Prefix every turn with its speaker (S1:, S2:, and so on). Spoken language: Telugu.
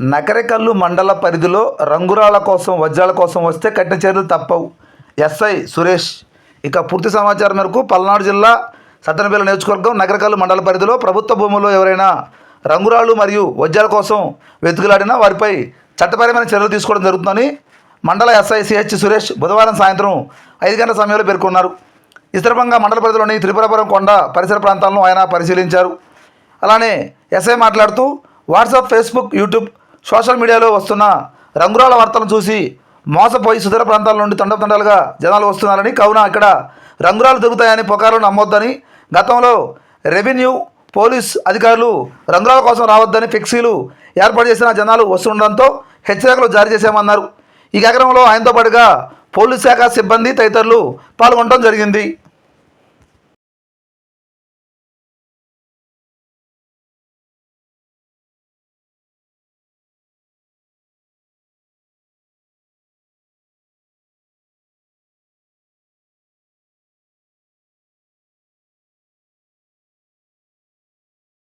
S1: నకరికల్లు మండల పరిధిలో రంగురాల కోసం వజ్రాల కోసం వస్తే కఠిన చర్యలు తప్పవు. ఎస్ఐ సురేష్. ఇక పూర్తి సమాచారం మేరకు పల్నాడు జిల్లా సత్తనపల్లి నియోజకవర్గం నగరకల్లు మండల పరిధిలో ప్రభుత్వ భూముల్లో ఎవరైనా రంగురాళ్ళు మరియు వజ్రాల కోసం వెతుకులాడినా వారిపై చట్టపరమైన చర్యలు తీసుకోవడం జరుగుతుందని మండల ఎస్ఐ సిహెచ్ సురేష్ బుధవారం సాయంత్రం ఐదు గంటల సమయంలో పేర్కొన్నారు. ఈ సందర్భంగా మండల పరిధిలోని త్రిపురపురం కొండ పరిసర ప్రాంతాలను ఆయన పరిశీలించారు. అలానే ఎస్ఐ మాట్లాడుతూ వాట్సాప్ ఫేస్బుక్ యూట్యూబ్ సోషల్ మీడియాలో వస్తున్న రంగురాల వార్తలను చూసి మోసపోయి సుదూర ప్రాంతాల నుండి తండతండాలుగా జనాలు వస్తున్నారని కావున ఇక్కడ రంగురాలు దొరుకుతాయని పొకారులు నమ్మొద్దని గతంలో రెవెన్యూ పోలీస్ అధికారులు రంగురాల కోసం రావద్దని ఫ్లెక్సీలు ఏర్పాటు చేసిన జనాలు వస్తుండడంతో హెచ్చరికలు జారీ చేశామన్నారు. ఈ కార్యక్రమంలో ఆయనతో పాటుగా పోలీస్ శాఖ సిబ్బంది తదితరులు పాల్గొనడం జరిగింది.